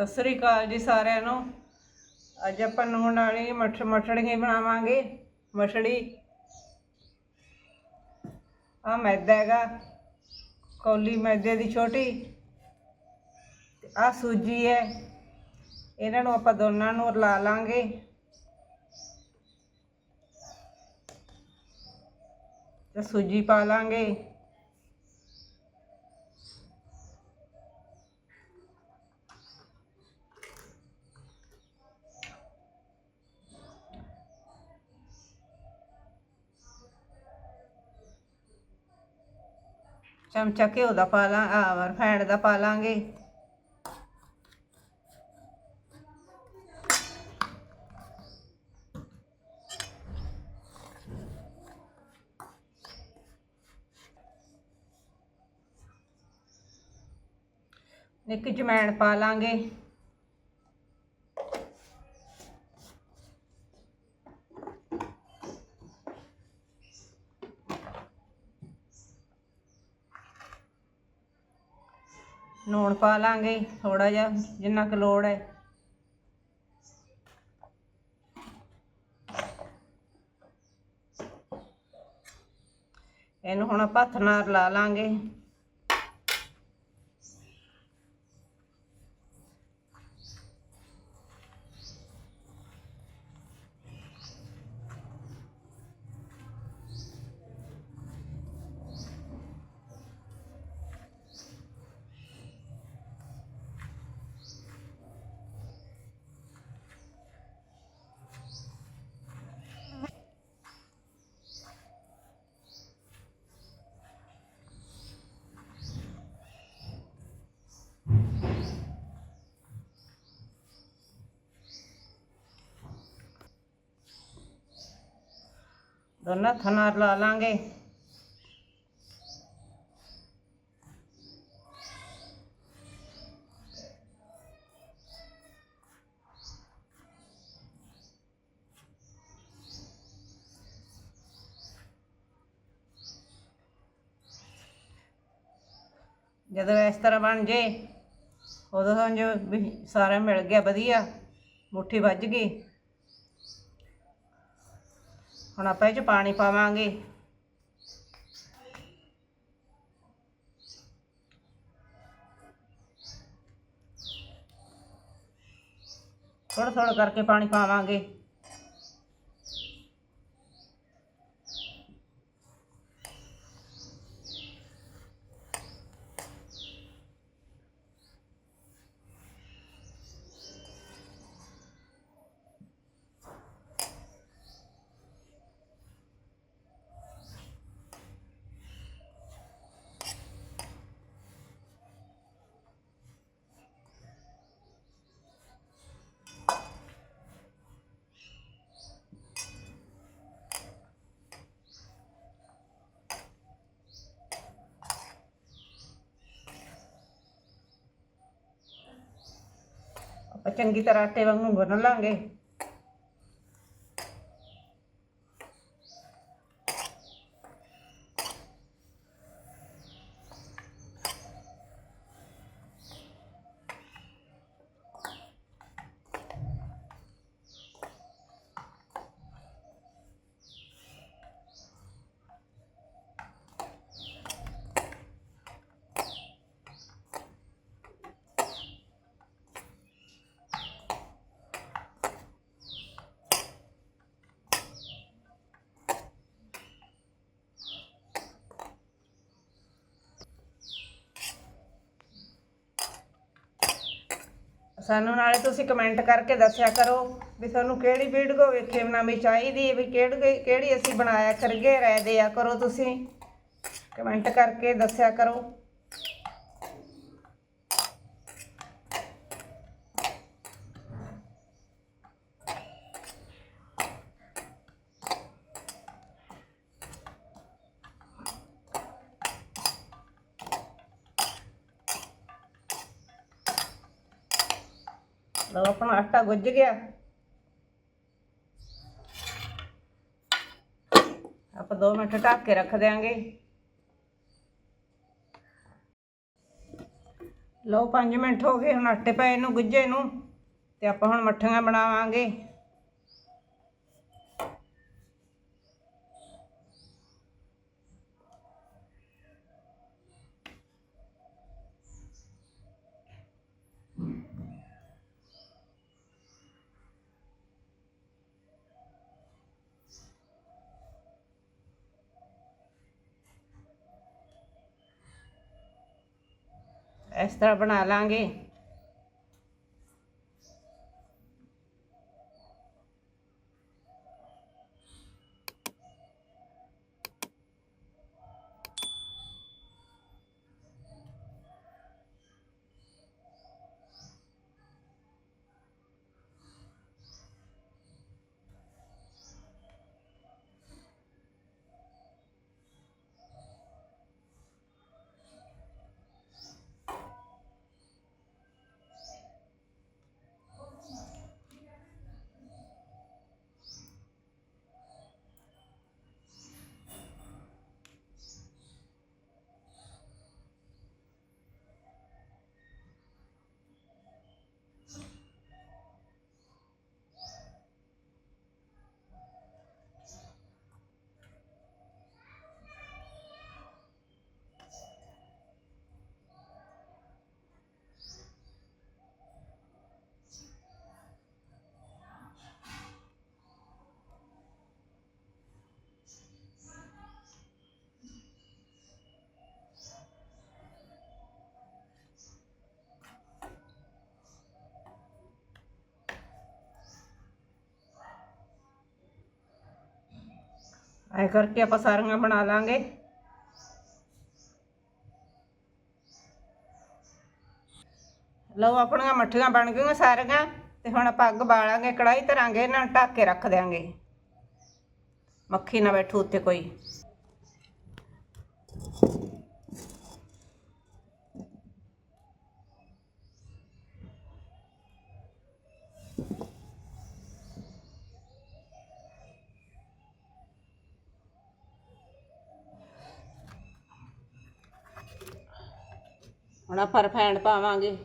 ਸਤਿ ਸ੍ਰੀ ਅਕਾਲ ਜੀ ਸਾਰਿਆਂ ਨੂੰ। ਅੱਜ ਆਪਾਂ ਨੂਣ ਵਾਲੀ ਮਠ ਮਠੜੀਆਂ ਬਣਾਵਾਂਗੇ ਮਛੜੀ ਆ ਮੈਦਾ ਹੈਗਾ, ਕੌਲੀ ਮੈਦੇ ਦੀ ਛੋਟੀ। ਆ ਸੂਜੀ ਹੈ। ਇਹਨਾਂ ਨੂੰ ਆਪਾਂ ਦੋਨਾਂ ਨੂੰ ਰਲਾ ਲਾਂਗੇ। ਤੇ ਸੂਜੀ ਪਾ ਲਾਂਗੇ। ਚਮਚਾ ਘਿਓ ਦਾ ਪਾ ਲਾਂ ਆ ਰਿਫਾਈਂਡ ਦਾ ਪਾ ਲਾਂਗੇ। ਇੱਕ ਜਮੈਣ ਪਾ ਲਾਂਗੇ। ਲੂਣ ਪਾ ਲਾਂਗੇ ਥੋੜਾ ਜਿਹਾ, ਜਿੰਨਾ ਕੁ ਲੋੜ ਹੈ। ਇਹਨੂੰ ਹੁਣ ਆਪਾਂ ਹੱਥ ਨਾਲ ਲਾ ਲਾਂਗੇ। ਦੋਨਾਂ ਹੱਥਾਂ ਨਾਲ ਰਲਾ ਲਾਂਗੇ। ਜਦੋਂ ਇਸ ਤਰ੍ਹਾਂ ਬਣ ਜੇ, ਉਦੋਂ ਸਮਝੋ ਵੀ ਸਾਰਾ ਮਿਲ ਗਿਆ, ਵਧੀਆ। ਮੁੱਠੀ ਵੱਜ ਗਈ। ਹੁਣ ਆਪਾਂ ਇਹ ਚ ਪਾਣੀ ਪਾਵਾਂਗੇ। ਥੋੜਾ ਥੋੜਾ ਕਰਕੇ ਪਾਣੀ ਪਾਵਾਂਗੇ। ਚੰਗੀ ਤਰ੍ਹਾਂ ਆਟੇ ਵਾਂਗੂ ਗੁੰਨ ਲਾਂਗੇ। ਸਾਨੂੰ ਨਾਲੇ ਤੁਸੀਂ ਕਮੈਂਟ ਕਰਕੇ ਦੱਸਿਆ ਕਰੋ ਵੀ ਤੁਹਾਨੂੰ ਕਿਹੜੀ ਵੀਡੀਓ ਵੇਖੇ ਬਣਾਉਣੀ ਚਾਹੀਦੀ ਹੈ, ਵੀ ਕਿਹੜੀ ਕਿਹੜੀ ਅਸੀਂ ਬਣਾਇਆ ਕਰਗੇ ਰਹਿ ਦਿਆ ਕਰੋ ਤੁਸੀਂ। ਕਮੈਂਟ ਕਰਕੇ ਦੱਸਿਆ ਕਰੋ। ਲਓ ਆਪਣਾ ਆਟਾ ਗੁੱਝ ਗਿਆ। ਆਪਾਂ 2 ਮਿੰਟ ਢੱਕ ਕੇ ਰੱਖ ਦਿਆਂਗੇ। ਲਓ 5 ਮਿੰਟ ਹੋ ਗਏ, ਹੁਣ ਆਟੇ ਪਏ ਨੂੰ, ਗੁੱਜੇ ਨੂੰ, ਤੇ ਆਪਾਂ ਹੁਣ ਮੱਠੀਆਂ ਬਣਾਵਾਂਗੇ। ਇਸ ਤਰ੍ਹਾਂ ਬਣਾ ਲਾਂਗੇ। ਐ ਕਰਕੇ ਆਪਾਂ ਸਾਰੀਆਂ ਬਣਾ ਲਾਂਗੇ। ਲਓ, ਆਪਣੀਆਂ ਮੱਠੀਆਂ ਬਣ ਗਈਆਂ ਸਾਰੀਆਂ ਤੇ ਹੁਣ ਆਪਾਂ ਅੱਗ ਬਾਲਾਂਗੇ ਕੜਾਈ ਧਰਾਂਗੇ ਇਹਨਾਂ ਨੂੰ ਢੱਕ ਕੇ ਰੱਖ ਦਿਆਂਗੇ। ਮੱਖੀ ਨਾ ਬੈਠੂ ਉੱਤੇ ਕੋਈ। ਹੁਣ ਆਪਾਂ ਰਫੈਂਡ ਪਾਵਾਂਗੇ।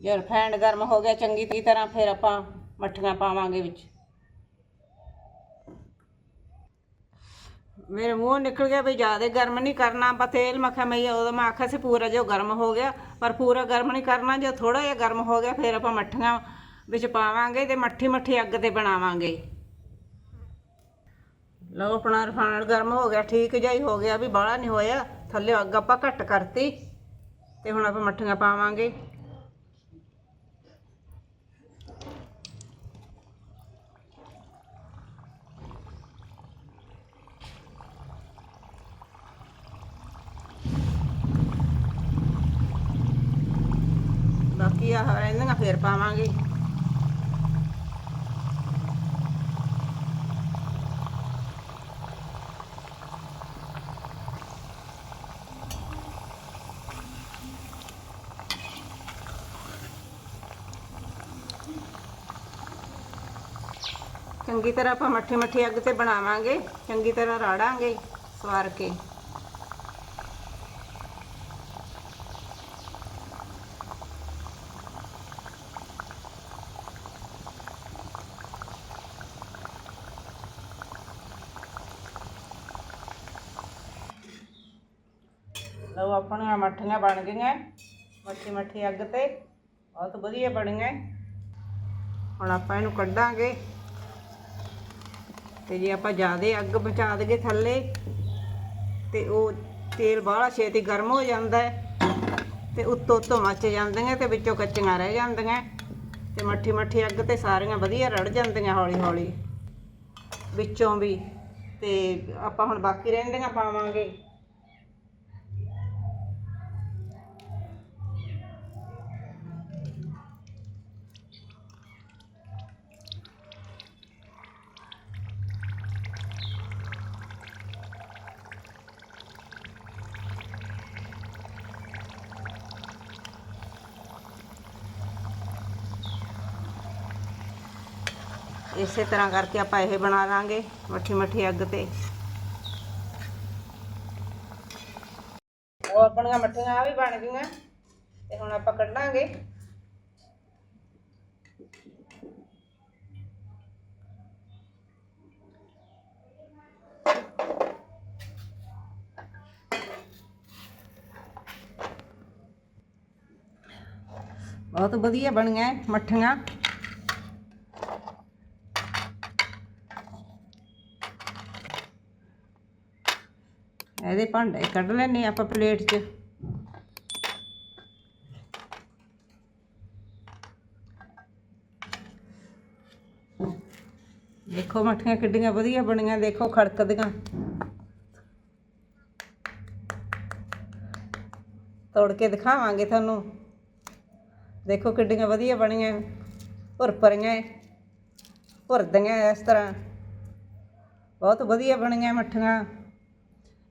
ਜੇ ਰਫੈਂਡ ਗਰਮ ਹੋ ਗਿਆ ਚੰਗੀ ਤਰ੍ਹਾਂ ਫਿਰ ਆਪਾਂ ਮੱਠੀਆਂ ਪਾਵਾਂਗੇ ਵਿੱਚ। ਮੇਰੇ ਮੂੰਹ ਨਿਕਲ ਗਿਆ ਵੀ ਜ਼ਿਆਦਾ ਗਰਮ ਨਹੀਂ ਕਰਨਾ, ਆਪਾਂ ਤੇਲ ਮੱਖਾ ਮੈਂ ਉਦੋਂ ਮੈਂ ਆਖਿਆ ਸੀ ਪੂਰਾ ਜੋ ਗਰਮ ਹੋ ਗਿਆ, ਪਰ ਪੂਰਾ ਗਰਮ ਨਹੀਂ ਕਰਨਾ, ਜੇ ਥੋੜਾ ਜਿਹਾ ਗਰਮ ਹੋ ਗਿਆ ਫਿਰ ਆਪਾਂ ਮੱਠੀਆਂ ਵਿੱਚ ਪਾਵਾਂਗੇ ਤੇ ਮੱਠੀ ਮੱਠੀ ਅੱਗ ਤੇ ਬਣਾਵਾਂਗੇ। ਲਓ ਆਪਣਾ ਰਿਫਾਈਨਡ ਗਰਮ ਹੋ ਗਿਆ, ਠੀਕ ਜਿਹਾ ਹੀ ਹੋ ਗਿਆ ਵੀ ਬਾਹਲਾ ਨਹੀਂ ਹੋਇਆ। ਥੱਲੇ ਅੱਗ ਆਪਾਂ ਘੱਟ ਕਰਤੀ ਤੇ ਹੁਣ ਆਪਾਂ ਮੱਠੀਆਂ ਪਾਵਾਂਗੇ। ਬਾਕੀ ਆਹ ਰਹਿੰਦੀਆਂ ਫੇਰ ਪਾਵਾਂਗੇ। ਚੰਗੀ ਤਰ੍ਹਾਂ ਆਪਾਂ ਮੱਠੀ ਮੱਠੀ ਅੱਗ ਤੇ ਬਣਾਵਾਂਗੇ, ਚੰਗੀ ਤਰ੍ਹਾਂ ਰਾੜਾਂਗੇ, ਸਵਾਰ ਕੇ। ਲਓ, ਆਪਣੀਆਂ ਮੱਠੀਆਂ ਬਣ ਗਈਆਂ। ਮੱਠੀ ਮੱਠੀ ਅੱਗ ਤੇ ਬਹੁਤ ਵਧੀਆ ਬਣੀਆਂ। ਹੁਣ ਆਪਾਂ ਇਹਨੂੰ ਕੱਢਾਂਗੇ। ਤੇ ਜੇ ਆਪਾਂ ਜ਼ਿਆਦਾ ਅੱਗ ਬਚਾ ਦਈਏ ਥੱਲੇ, ਤੇ ਉਹ ਤੇਲ ਬਾਹਲਾ ਛੇਤੀ ਗਰਮ ਹੋ ਜਾਂਦਾ ਹੈ, ਤੇ ਉੱਤੋਂ ਉੱਤੋਂ ਮੱਚ ਜਾਂਦੀਆਂ ਤੇ ਵਿੱਚੋਂ ਕੱਚੀਆਂ ਰਹਿ ਜਾਂਦੀਆਂ ਤੇ ਮੱਠੀ ਮੱਠੀ ਅੱਗ ਤੇ ਸਾਰੀਆਂ ਵਧੀਆ ਰੜ ਜਾਂਦੀਆਂ ਹੌਲੀ ਹੌਲੀ। ਵਿੱਚੋਂ ਵੀ ਤੇ ਆਪਾਂ ਹੁਣ ਬਾਕੀ ਰਹਿੰਦੀਆਂ ਪਾਵਾਂਗੇ। ਇਸੇ ਤਰ੍ਹਾਂ ਕਰਕੇ ਆਪਾਂ ਇਹ ਬਣਾ ਲਾਂਗੇ ਮੱਠੀ ਮੱਠੀ ਅੱਗ ਤੇ। ਉਹ ਆਪਣੀਆਂ ਮੱਠੀਆਂ ਆ ਵੀ ਬਣ ਗਈਆਂ, ਤੇ ਹੁਣ ਆਪਾਂ ਕੱਢਾਂਗੇ। ਬਹੁਤ ਵਧੀਆ ਬਣੀਆਂ ਇਹ ਮੱਠੀਆਂ। ਇਹਦੇ ਭਾਂਡੇ ਕੱਢ ਲੈਣੇ ਆਪਾਂ ਪਲੇਟ 'ਚ। ਦੇਖੋ ਮੱਠੀਆਂ ਕਿੱਡੀਆਂ ਵਧੀਆ ਬਣੀਆਂ, ਦੇਖੋ ਖੜਕਦੀਆਂ ਤੋੜ ਕੇ ਦਿਖਾਵਾਂਗੇ ਤੁਹਾਨੂੰ। ਦੇਖੋ ਕਿੱਡੀਆਂ ਵਧੀਆ ਬਣੀਆਂ ਭੁਰਪਰੀਆਂ ਭੁਰਦੀਆਂ ਇਸ ਤਰ੍ਹਾਂ। ਬਹੁਤ ਵਧੀਆ ਬਣੀਆਂ ਮੱਠੀਆਂ।